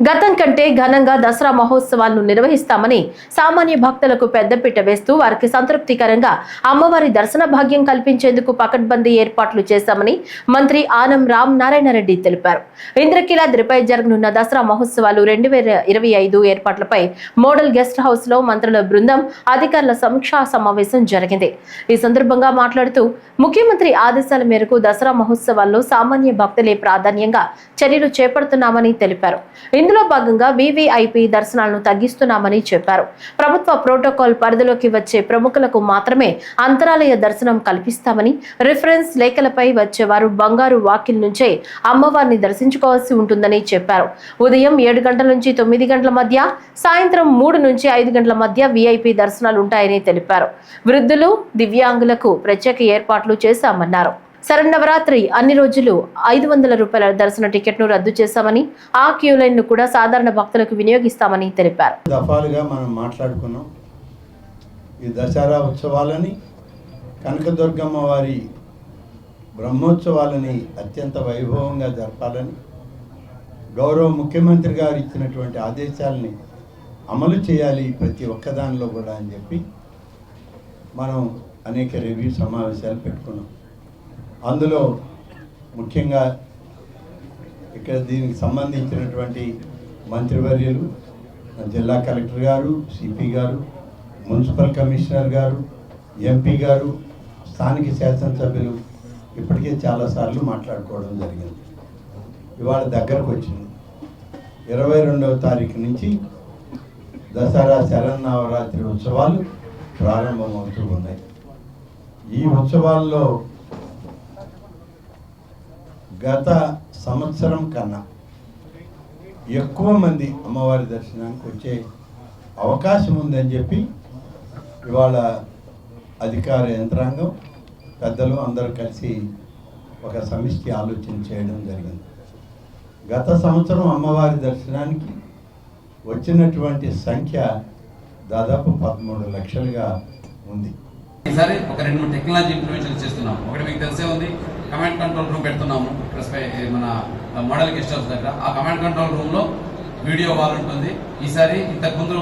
గతం కంటే ఘనంగా దసరా మహోత్సవాలను నిర్వహిస్తామని సామాన్య భక్తులకు పెద్దపీట వేస్తూ వారికి సంతృప్తికరంగా అమ్మవారి దర్శన భాగ్యం కల్పించేందుకు పకడ్బందీ ఏర్పాట్లు చేశామని మంత్రి ఆనం రామ్ నారాయణ రెడ్డి తెలిపారు. ఇంద్రకీలాద్రిపై జరగనున్న దసరా మహోత్సవాలు రెండు వేల ఇరవై ఐదు ఏర్పాట్లపై మోడల్ గెస్ట్ హౌస్లో మంత్రుల బృందం అధికారుల సమీక్షా సమావేశం జరిగింది. ఈ సందర్భంగా మాట్లాడుతూ ముఖ్యమంత్రి ఆదేశాల మేరకు దసరా మహోత్సవాల్లో సామాన్య భక్తులే ప్రాధాన్యంగా చర్యలు చేపడుతున్నామని తెలిపారు. ఇందులో భాగంగా వివిఐపి దర్శనాలను తగ్గిస్తున్నామని చెప్పారు. ప్రభుత్వ ప్రోటోకాల్ పరిధిలోకి వచ్చే ప్రముఖులకు మాత్రమే అంతరాలయ దర్శనం కల్పిస్తామని రిఫరెన్స్ లేఖలపై వచ్చేవారు బంగారు వాకిల్ నుంచే అమ్మవారిని దర్శించుకోవాల్సి ఉంటుందని చెప్పారు. ఉదయం ఏడు గంటల నుంచి తొమ్మిది గంటల మధ్య సాయంత్రం మూడు నుంచి ఐదు గంటల మధ్య విఐపి దర్శనాలు ఉంటాయని తెలిపారు. వృద్ధులు దివ్యాంగులకు ప్రత్యేక ఏర్పాట్లు చేశామన్నారు. శరన్నవరాత్రి అన్ని రోజులు ఐదు వందల రూపాయల దర్శన టికెట్ను రద్దు చేశామని ఆ క్యూ లైన్ను కూడా సాధారణ భక్తులకు వినియోగిస్తామని తెలిపారు. దఫాలుగా మనం మాట్లాడుకున్నాం. ఈ దసరా ఉత్సవాలని కనకదుర్గమ్మ వారి బ్రహ్మోత్సవాలని అత్యంత వైభవంగా జరపాలని గౌరవ ముఖ్యమంత్రి గారు ఇచ్చినటువంటి ఆదేశాలని అమలు చేయాలి ప్రతి ఒక్కదానిలో కూడా అని చెప్పి మనం అనేక రివ్యూ సమావేశాలు పెట్టుకున్నాం. అందులో ముఖ్యంగా ఇక్కడ దీనికి సంబంధించినటువంటి మంత్రివర్యులు జిల్లా కలెక్టర్ గారు సిపి గారు మున్సిపల్ కమిషనర్ గారు ఎంపీ గారు స్థానిక శాసనసభ్యులు ఇప్పటికే చాలాసార్లు మాట్లాడుకోవడం జరిగింది. ఇవాళ దగ్గరకు వచ్చింది. ఇరవై రెండవ తారీఖు నుంచి దసరా శరన్నవరాత్రి ఉత్సవాలు ప్రారంభమవుతూ ఉన్నాయి. ఈ ఉత్సవాల్లో గత సంవత్సరం కన్నా ఎక్కువ మంది అమ్మవారి దర్శనానికి వచ్చే అవకాశం ఉందని చెప్పి ఇవాళ అధికార యంత్రాంగం పెద్దలు అందరూ కలిసి ఒక సమిష్టి ఆలోచన చేయడం జరిగింది. గత సంవత్సరం అమ్మవారి దర్శనానికి వచ్చినటువంటి సంఖ్య దాదాపు పదమూడు లక్షలుగా ఉంది. ఈసారి ఒక రెండు మూడు టెక్నాలజీ ఇంప్లిమెంటేషన్ చేస్తున్నాం. ఒకటి మీకు తెలిసే ఉంది. కమాండ్ కంట్రోల్ రూమ్ పెడుతున్నాము. ఇక్కడ మన మోడల్ గెస్ట్ హౌస్ దగ్గర. ఆ కమాండ్ కంట్రోల్ రూమ్లో వీడియో వాల్ ఉంటుంది. ఈసారి ఇంతకు ముందు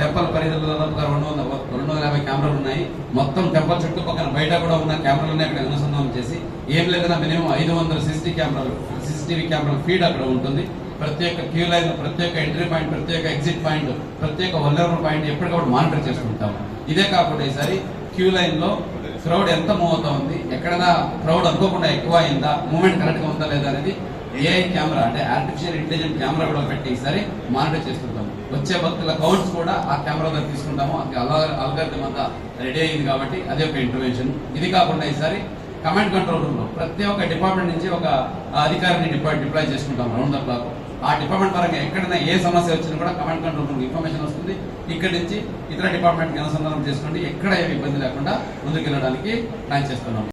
టెంపుల్ పరిధిలో దాదాపుగా రెండు వందల రెండు వందల యాభై కెమెరాలు ఉన్నాయి. మొత్తం టెంపుల్ చుట్టుపక్కల బయట కూడా ఉన్న కెమెరాలన్నీ అక్కడ అనుసంధానం చేసి ఏం లేదన్నా మినిమం ఐదు వందల సీసీటీ కెమెరాలు సీసీటీవీ కెమెరాల ఫీడ్ అక్కడ ఉంటుంది. ప్రత్యేక క్యూ లైన్ ప్రత్యేక ఎంట్రీ పాయింట్ ప్రత్యేక ఎగ్జిట్ పాయింట్ ప్రత్యేక వల్లరబుల్ పాయింట్ ఎప్పటికప్పుడు మానిటర్ చేసుకుంటాము ఇదే కాకుండా ఈసారి క్యూ లైన్లో క్రౌడ్ ఎంత మూవ్ అవుతా ఉంది? ఎక్కడైనా క్రౌడ్ అనుకోకుండా ఎక్కువ అయిందా? మూమెంట్ కరెక్ట్గా ఉందా లేదా అనేది ఏఐ కెమెరా అంటే ఆర్టిఫిషియల్ ఇంటెలిజెంట్ కెమెరా కూడా పెట్టి ఈసారి మానిటర్ చేసుకుంటాం వచ్చే భక్తుల కౌంట్స్ కూడా ఆ కెమెరా ద్వారా తీసుకుంటాము. అల్గారిథం అంతా రెడీ అయింది కాబట్టి అదే ఒక ఇంటర్వెన్షన్ ఇది కాకుండా ఈసారి కమాండ్ కంట్రోల్ రూమ్లో ప్రతి ఒక్క డిపార్ట్మెంట్ నుంచి ఒక అధికారిని డిపార్ట్ డిప్లాయ్ చేసుకుంటాం రౌండ్ ద క్లాక్ ఆ డిపార్ట్మెంట్ పరంగా ఎక్కడైనా ఏ సమస్య వచ్చినా కూడా కమాండ్ కంట్రోల్ రూమ్ ఇన్ఫర్మేషన్ వస్తుంది. ఇక్కడి నుంచి ఇతర డిపార్ట్మెంట్కి అనుసంధానం చేసుకోండి. ఎక్కడ ఏమి ఇబ్బంది లేకుండా ముందుకు వెళ్ళడానికి ప్లాన్ చేస్తున్నాం